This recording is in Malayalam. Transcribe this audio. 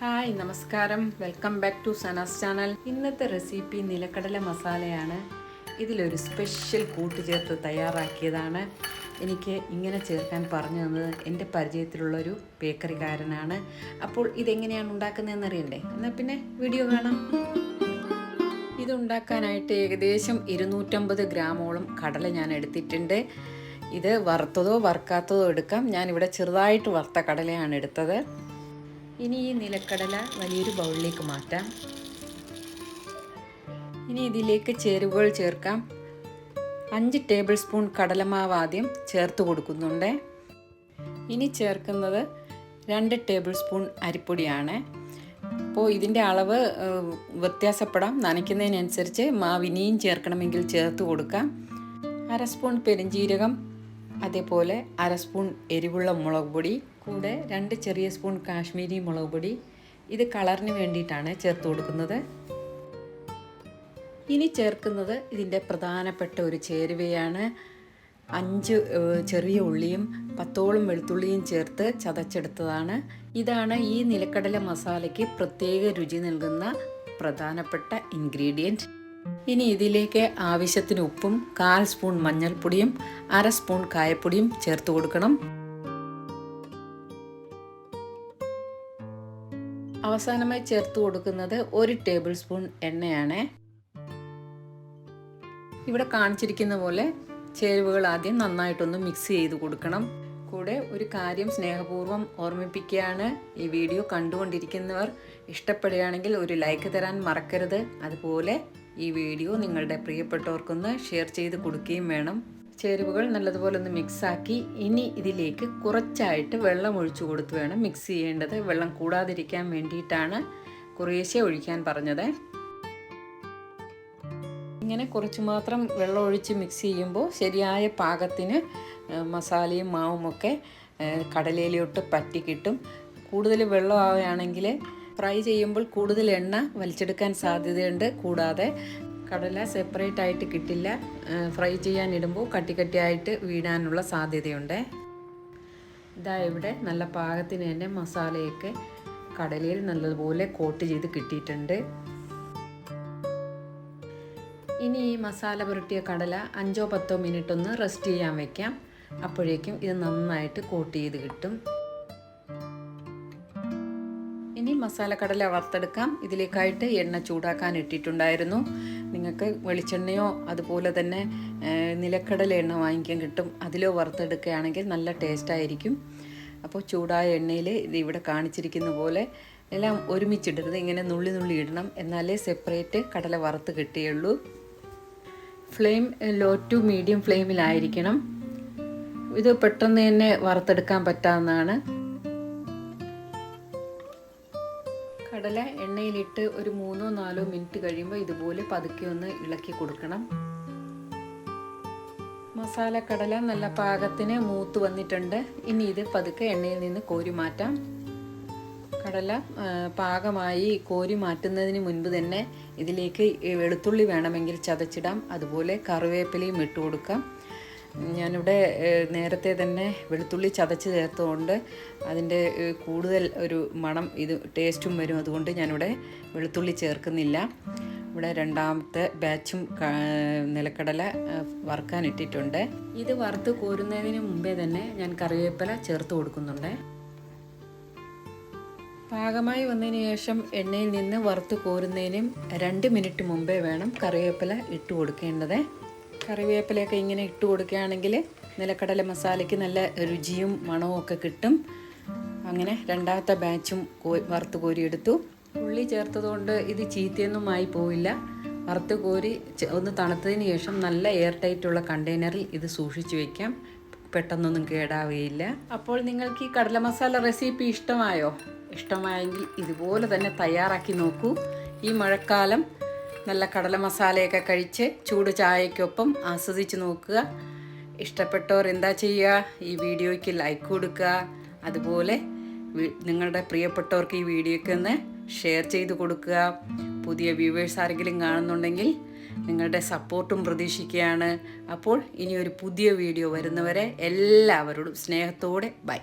ഹായ് നമസ്കാരം. Welcome back to Sana's channel. ഇന്നത്തെ റെസിപ്പി നിലക്കടല മസാലയാണ്. ഇതിലൊരു സ്പെഷ്യൽ കൂട്ട് ചേർത്ത് തയ്യാറാക്കിയതാണ്. എനിക്ക് ഇങ്ങനെ ചേർക്കാൻ പറഞ്ഞു തന്നത് എന്റെ പരിചയത്തിലുള്ളൊരു ബേക്കറിക്കാരനാണ്. അപ്പോൾ ഇതെങ്ങനെയാണ് ഉണ്ടാക്കുന്നതെന്ന് അറിയണ്ടേ? എന്നാൽ പിന്നെ വീഡിയോ കാണാം. ഇതുണ്ടാക്കാനായിട്ട് ഏകദേശം ഇരുന്നൂറ്റമ്പത് ഗ്രാമോളം കടല ഞാൻ എടുത്തിട്ടുണ്ട്. ഇത് വറുത്തതോ വറുക്കാത്തതോ എടുക്കാം. ഞാനിവിടെ ചെറുതായിട്ട് വറുത്ത കടലയാണ് എടുത്തത്. ഇനി ഈ നിലക്കടല വലിയൊരു ബൗളിലേക്ക് മാറ്റാം. ഇനി ഇതിലേക്ക് ചേരുവകൾ ചേർക്കാം. അഞ്ച് ടേബിൾ സ്പൂൺ കടലമാവ് ആദ്യം ചേർത്ത് കൊടുക്കുന്നുണ്ട്. ഇനി ചേർക്കുന്നത് രണ്ട് ടേബിൾ സ്പൂൺ അരിപ്പൊടിയാണ്. അപ്പോൾ ഇതിന്റെ അളവ് വ്യത്യാസപ്പെടാം. നനയ്ക്കുന്നതിനനുസരിച്ച് മാവ് ഇനിയും ചേർക്കണമെങ്കിൽ ചേർത്ത് കൊടുക്കാം. അര സ്പൂൺ പെരിഞ്ജീരകം അതേപോലെ അര സ്പൂൺ എരിവുള്ള മുളക് പൊടി കൂടെ രണ്ട് ചെറിയ സ്പൂൺ കാശ്മീരി മുളക് പൊടി. ഇത് കളറിന് വേണ്ടിയിട്ടാണ് ചേർത്ത് കൊടുക്കുന്നത്. ഇനി ചേർക്കുന്നത് ഇതിന്റെ പ്രധാനപ്പെട്ട ഒരു ചേരുവയാണ്. അഞ്ച് ചെറിയ ഉള്ളിയും പത്തോളം വെളുത്തുള്ളിയും ചേർത്ത് ചതച്ചെടുത്തതാണ്. ഇതാണ് ഈ നിലക്കടല മസാലയ്ക്ക് പ്രത്യേക രുചി നൽകുന്ന പ്രധാനപ്പെട്ട ഇൻഗ്രീഡിയന്റ്. ഇനി ഇതിലേക്ക് ആവശ്യത്തിന് ഉപ്പും കാൽ സ്പൂൺ മഞ്ഞൾപ്പൊടിയും അര സ്പൂൺ കായപ്പൊടിയും ചേർത്ത് കൊടുക്കണം. അവസാനമായി ചേർത്ത് കൊടുക്കുന്നത് ഒരു ടേബിൾ സ്പൂൺ എണ്ണയാണ്. ഇവിടെ കാണിച്ചിരിക്കുന്ന പോലെ ചേരുവകൾ ആദ്യം നന്നായിട്ടൊന്ന് മിക്സ് ചെയ്ത് കൊടുക്കണം. കൂടെ ഒരു കാര്യം സ്നേഹപൂർവം ഓർമ്മിപ്പിക്കുകയാണ്. ഈ വീഡിയോ കണ്ടുകൊണ്ടിരിക്കുന്നവർ ഇഷ്ടപ്പെടുകയാണെങ്കിൽ ഒരു ലൈക്ക് തരാൻ മറക്കരുത്. അതുപോലെ ഈ വീഡിയോ നിങ്ങളുടെ പ്രിയപ്പെട്ടവർക്കൊന്ന് ഷെയർ ചെയ്ത് കൊടുക്കുകയും വേണം. ചേരുവകൾ നല്ലതുപോലെ ഒന്ന് മിക്സാക്കി ഇനി ഇതിലേക്ക് കുറച്ചായിട്ട് വെള്ളം ഒഴിച്ചു കൊടുത്ത് വേണം മിക്സ് ചെയ്യേണ്ടത്. വെള്ളം കൂടാതിരിക്കാൻ വേണ്ടിയിട്ടാണ് കുറേശ്ശെ ഒഴിക്കാൻ പറഞ്ഞത്. ഇങ്ങനെ കുറച്ച് മാത്രം വെള്ളം ഒഴിച്ച് മിക്സ് ചെയ്യുമ്പോൾ ശരിയായ പാകത്തിന് മസാലയും മാവുമൊക്കെ കടലയിലോട്ട് പറ്റി കിട്ടും. കൂടുതൽ വെള്ളം ആവുകയാണെങ്കിൽ ഫ്രൈ ചെയ്യുമ്പോൾ കൂടുതൽ എണ്ണ വലിച്ചെടുക്കാൻ സാധ്യതയുണ്ട്. കൂടാതെ കടല സെപ്പറേറ്റ് ആയിട്ട് കിട്ടില്ല. ഫ്രൈ ചെയ്യാൻ ഇടുമ്പോൾ കട്ടി കട്ടിയായിട്ട് വീഴാനുള്ള സാധ്യതയുണ്ട്. ഇതാ ഇവിടെ നല്ല പാകത്തിന് തന്നെ മസാലയൊക്കെ കടലയിൽ നല്ലതുപോലെ കോട്ട് ചെയ്ത് കിട്ടിയിട്ടുണ്ട്. ഇനി ഈ മസാല പുരട്ടിയ കടല അഞ്ചോ പത്തോ മിനിറ്റ് ഒന്ന് റെസ്റ്റ് ചെയ്യാൻ വയ്ക്കാം അപ്പോഴേക്കും ഇത് നന്നായിട്ട് കോട്ട് ചെയ്ത് കിട്ടും. മസാല കടല വറുത്തെടുക്കാം. ഇതിലേക്കായിട്ട് എണ്ണ ചൂടാക്കാൻ ഇട്ടിട്ടുണ്ടായിരുന്നു. നിങ്ങൾക്ക് വെളിച്ചെണ്ണയോ അതുപോലെ തന്നെ നിലക്കടല എണ്ണ വാങ്ങിക്കാൻ കിട്ടും. അതിലോ വറുത്തെടുക്കുകയാണെങ്കിൽ നല്ല ടേസ്റ്റായിരിക്കും അപ്പോൾ ചൂടായ എണ്ണയിൽ ഇത് ഇവിടെ കാണിച്ചിരിക്കുന്ന പോലെ എല്ലാം ഒരുമിച്ചിടരുത്. ഇങ്ങനെ നുള്ളി നുള്ളി ഇടണം. എന്നാലേ സെപ്പറേറ്റ് കടല വറുത്ത് കിട്ടുകയുള്ളൂ ഫ്ലെയിം ലോ ടു മീഡിയം ഫ്ലെയിമിലായിരിക്കണം ഇത് പെട്ടെന്ന് തന്നെ വറുത്തെടുക്കാൻ പറ്റാവുന്നതാണ്. കടല എണ്ണയിലിട്ട് ഒരു മൂന്നോ നാലോ മിനിറ്റ് കഴിയുമ്പോൾ ഇതുപോലെ പതുക്കെ ഒന്ന് ഇളക്കി കൊടുക്കണം. മസാല കടല നല്ല പാകത്തിന് മൂത്ത് വന്നിട്ടുണ്ട്. ഇനി ഇത് പതുക്കെ എണ്ണയിൽ നിന്ന് കോരി മാറ്റാം. കടല പാകമായി കോരി മാറ്റുന്നതിന് മുൻപ് തന്നെ ഇതിലേക്ക് വെളുത്തുള്ളി വേണമെങ്കിൽ ചതച്ചിടാം. അതുപോലെ കറിവേപ്പിലയും ഇട്ട് കൊടുക്കാം. ഞാനിവിടെ നേരത്തെ തന്നെ വെളുത്തുള്ളി ചതച്ച് ചേർത്തുകൊണ്ട് അതിന്റെ കൂടുതൽ ഒരു മണം ഇത് ടേസ്റ്റും വരും. അതുകൊണ്ട് ഞാനിവിടെ വെളുത്തുള്ളി ചേർക്കുന്നില്ല. ഇവിടെ രണ്ടാമത്തെ ബാച്ചും നിലക്കടല വറുക്കാൻ ഇട്ടിട്ടുണ്ട്. ഇത് വറുത്ത് കോരുന്നതിന് മുമ്പേ തന്നെ ഞാൻ കറിവേപ്പില ചേർത്ത് കൊടുക്കുന്നുണ്ട്. പാകമായി വന്നതിന് ശേഷം എണ്ണയിൽ നിന്ന് വറുത്ത് കോരുന്നതിനും രണ്ട് മിനിറ്റ് മുമ്പേ വേണം കറിവേപ്പില ഇട്ട് കൊടുക്കേണ്ടത്. കറിവേപ്പിലയൊക്കെ ഇങ്ങനെ ഇട്ട് കൊടുക്കുകയാണെങ്കിൽ നിലക്കടല മസാലയ്ക്ക് നല്ല രുചിയും മണവും ഒക്കെ കിട്ടും. അങ്ങനെ രണ്ടാമത്തെ ബാച്ചും വറുത്ത് കോരിയെടുത്തു. ഉള്ളി ചേർത്തതുകൊണ്ട് ഇത് ചീത്തയൊന്നും ആയി പോവില്ല. വറുത്ത് കോരി ഒന്ന് തണുത്തതിന് ശേഷം നല്ല എയർ ടൈറ്റുള്ള കണ്ടെയ്നറിൽ ഇത് സൂക്ഷിച്ചു വയ്ക്കാം പെട്ടെന്നൊന്നും കേടാവുകയില്ല. അപ്പോൾ നിങ്ങൾക്ക് ഈ കടല മസാല റെസിപ്പി ഇഷ്ടമായോ? ഇഷ്ടമായെങ്കിൽ ഇതുപോലെ തന്നെ തയ്യാറാക്കി നോക്കൂ. ഈ മഴക്കാലം നല്ല കടല മസാലയൊക്കെ കഴിച്ച് ചൂട് ചായക്കൊപ്പം ആസ്വദിച്ച് നോക്കുക. ഇഷ്ടപ്പെട്ടവർ എന്താ ചെയ്യുക? ഈ വീഡിയോയ്ക്ക് ലൈക്ക് കൊടുക്കുക. അതുപോലെ നിങ്ങളുടെ പ്രിയപ്പെട്ടവർക്ക് ഈ വീഡിയോയ്ക്ക് ഒന്ന് ഷെയർ ചെയ്ത് കൊടുക്കുക. പുതിയ വ്യൂവേഴ്സ് ആരെങ്കിലും കാണുന്നുണ്ടെങ്കിൽ നിങ്ങളുടെ സപ്പോർട്ടും പ്രതീക്ഷിക്കുകയാണ്. അപ്പോൾ ഇനി ഒരു പുതിയ വീഡിയോ വരുന്നവരെ എല്ലാവരോടും സ്നേഹത്തോടെ ബൈ